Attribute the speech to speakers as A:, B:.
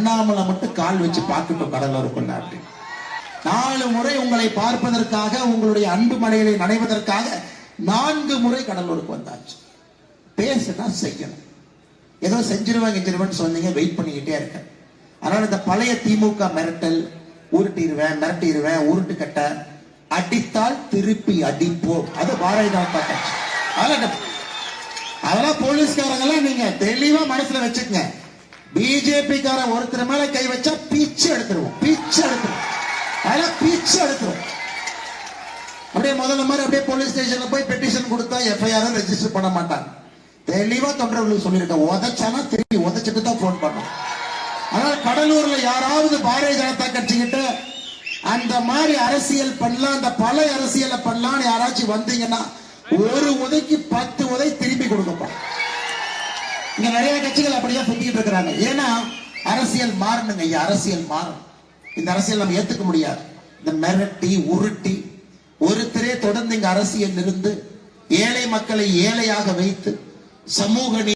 A: அண்ணாமலை மட்டும் கால் வச்சு பார்க்கட்டும் கடலூருக்குள்ள அப்படின்னு நாலு முறை உங்களை பார்ப்பதற்காக உங்களுடைய அன்பு மலைகளை நனைவதற்காக நான்கு முறை கடலூருக்கு வந்தாச்சு. பேசுனா செய்யணும். ஏதோ செஞ்சிருவேன் செஞ்சிருவேன் சொன்னீங்க வெயிட் பண்ணிக்கிட்டே இருக்கேன். அதனால இந்த பழைய திமுக மிரட்டல் உருட்டிடுவேன் மிரட்டிடுவேன் உருட்டு கட்ட அடித்தால் திருப்பி அடிப்போம். அது பாரதிய ஜனதா கட்சி. அதெல்லாம் அதெல்லாம் போலீஸ்காரங்கெல்லாம் நீங்க தெளிவா மனசுல வச்சுக்கங்க. பிஜேபி கார ஒருத்தர் மேல கை வச்சா பிச்சு எடுத்துருவோம். பிச்சு எடுத்துருவோம். அதெல்லாம் பிச்சு எடுத்துருவோம். அப்படியே முதல்ல மாதிரி அப்படியே போலீஸ் ஸ்டேஷன்ல போய் பெட்டிஷன் கொடுத்தா எஃப்ஐஆர் ரெஜிஸ்டர் பண்ண மாட்டாங்க. தெளிவா தொண்டர்களுக்கு சொல்லியிருக்கேன். உதச்சானா திருப்பி உதச்சிட்டு தான் போன் பண்ணும். அதனால கடலூர்ல யாராவது பாரதிய ஜனதா கட்சி அந்த மாதிரி அரசியல் பண்ணலாம் அந்த பல அரசியலை பண்ணலாம்னு யாராச்சும் வந்தீங்கன்னா ஒரு உதைக்கு பத்து உதை திருப்பி கொடுக்கப்படும் இங்க நிறைய கட்சிகள் அப்படியே சுத்திட்டு இருக்கிறாங்க. ஏன்னா அரசியல் மாறணுங்க. ஐயா அரசியல் மாறும் இந்த அரசியல் நம்ம ஏத்துக்க முடியாது. இந்த மிரட்டி உருட்டி ஒருத்தரே தொடர்ந்து இங்க அரசியல் இருந்து ஏழை மக்களை ஏழையாக வைத்து சமூக நீ